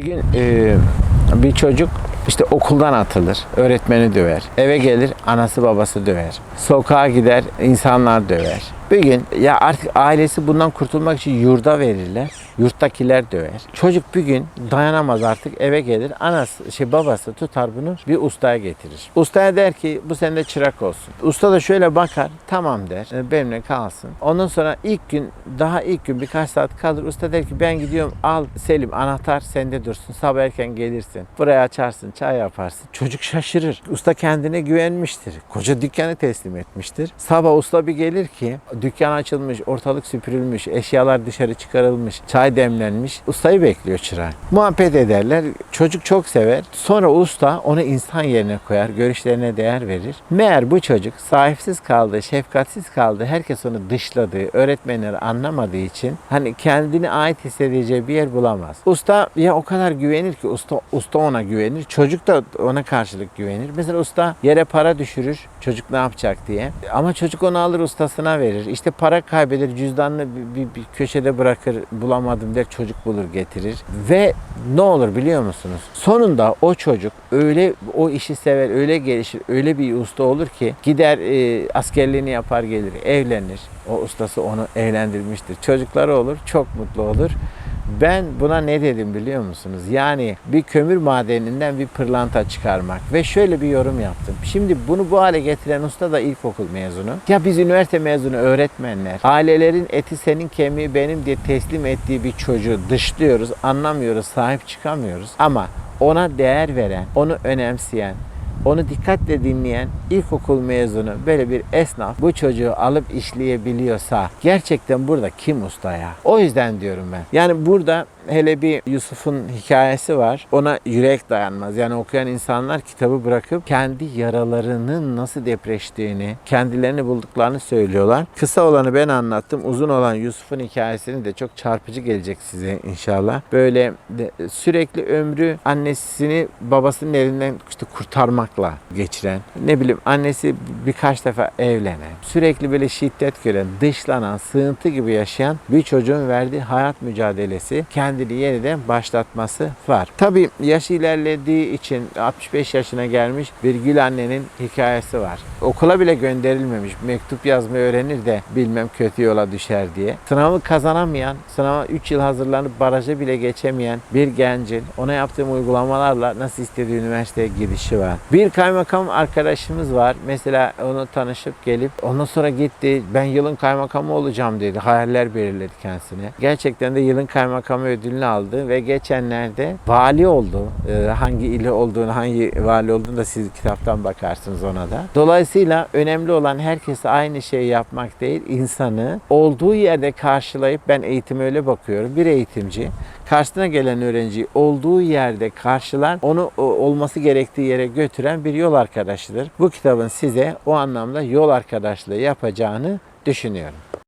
Bir gün e, bir çocuk işte okuldan atılır, öğretmeni döver. Eve gelir, anası babası döver. Sokağa gider, insanlar döver. Bir gün ya artık ailesi bundan kurtulmak için yurda verirler. Yurttakiler döver. Çocuk bir gün dayanamaz artık eve gelir. Anası, şey babası tutar bunu bir ustaya getirir. Ustaya der ki bu sende çırak olsun. Usta da şöyle bakar. Tamam der. "e, Benimle kalsın. Ondan sonra ilk gün daha ilk gün birkaç saat kalır. Usta der ki ben gidiyorum al Selim anahtar sende dursun. Sabah erken gelirsin. Buraya açarsın çay yaparsın. Çocuk şaşırır. Usta kendine güvenmiştir. Koca dükkanı teslim etmiştir. Sabah usta bir gelir ki dükkan açılmış, ortalık süpürülmüş, eşyalar dışarı çıkarılmış, çay demlenmiş. Ustayı bekliyor çırak. Muhabbet ederler. Çocuk çok sever. Sonra usta onu insan yerine koyar. Görüşlerine değer verir. Meğer bu çocuk sahipsiz kaldı, şefkatsiz kaldı. Herkes onu dışladığı, öğretmenleri anlamadığı için hani kendini ait hissedeceği bir yer bulamaz. Usta ya o kadar güvenir ki usta usta ona güvenir. Çocuk da ona karşılık güvenir. Mesela usta yere para düşürür. Çocuk ne yapacak diye. Ama çocuk onu alır ustasına verir. İşte para kaybeder, cüzdanını bir, bir, bir köşede bırakır, bulamadım der, çocuk bulur getirir. Ve ne olur biliyor musunuz? Sonunda o çocuk öyle o işi sever, öyle gelişir, öyle bir usta olur ki gider e, askerliğini yapar gelir, evlenir. O ustası onu evlendirmiştir. Çocukları olur, çok mutlu olur. Ben buna ne dedim biliyor musunuz? Yani bir kömür madeninden bir pırlanta çıkarmak ve şöyle bir yorum yaptım. Şimdi bunu bu hale getiren usta da ilkokul mezunu. Ya biz üniversite mezunu öğretmenler, ailelerin eti senin kemiği benim diye teslim ettiği bir çocuğu dışlıyoruz, anlamıyoruz, sahip çıkamıyoruz. Ama ona değer veren, onu önemseyen, onu dikkatle dinleyen ilkokul mezunu böyle bir esnaf bu çocuğu alıp işleyebiliyorsa gerçekten burada kim usta ya? O yüzden diyorum ben. Yani burada hele bir Yusuf'un hikayesi var. Ona yürek dayanmaz. Yani okuyan insanlar kitabı bırakıp kendi yaralarının nasıl depreştiğini, kendilerini bulduklarını söylüyorlar. Kısa olanı ben anlattım. Uzun olan Yusuf'un hikayesini de çok çarpıcı gelecek size inşallah. Böyle sürekli ömrü annesini babasının elinden işte kurtarmakla geçiren, ne bileyim annesi birkaç defa evlenen, sürekli böyle şiddet gören, dışlanan, sığıntı gibi yaşayan bir çocuğun verdiği hayat mücadelesi kendini yeniden başlatması var. Tabii yaş ilerlediği için 65 yaşına gelmiş bir Gül annenin hikayesi var. Okula bile gönderilmemiş. Mektup yazmayı öğrenir de bilmem kötü yola düşer diye. Sınavı kazanamayan, sınava 3 yıl hazırlanıp baraja bile geçemeyen bir gencin ona yaptığım uygulamalarla nasıl istediği üniversiteye gidişi var. Bir kaymakam arkadaşımız var. Mesela onu tanışıp gelip ondan sonra gitti. Ben yılın kaymakamı olacağım dedi. Hayaller belirledi kendisine. Gerçekten de yılın kaymakamı ödülünü aldı ve geçenlerde vali oldu. Ee, hangi ili olduğunu, hangi vali olduğunu da siz kitaptan bakarsınız ona da. Dolayısıyla önemli olan herkese aynı şeyi yapmak değil, insanı olduğu yerde karşılayıp ben eğitime öyle bakıyorum. Bir eğitimci karşısına gelen öğrenciyi olduğu yerde karşılar, onu olması gerektiği yere götüren bir yol arkadaşıdır. Bu kitabın size o anlamda yol arkadaşlığı yapacağını düşünüyorum.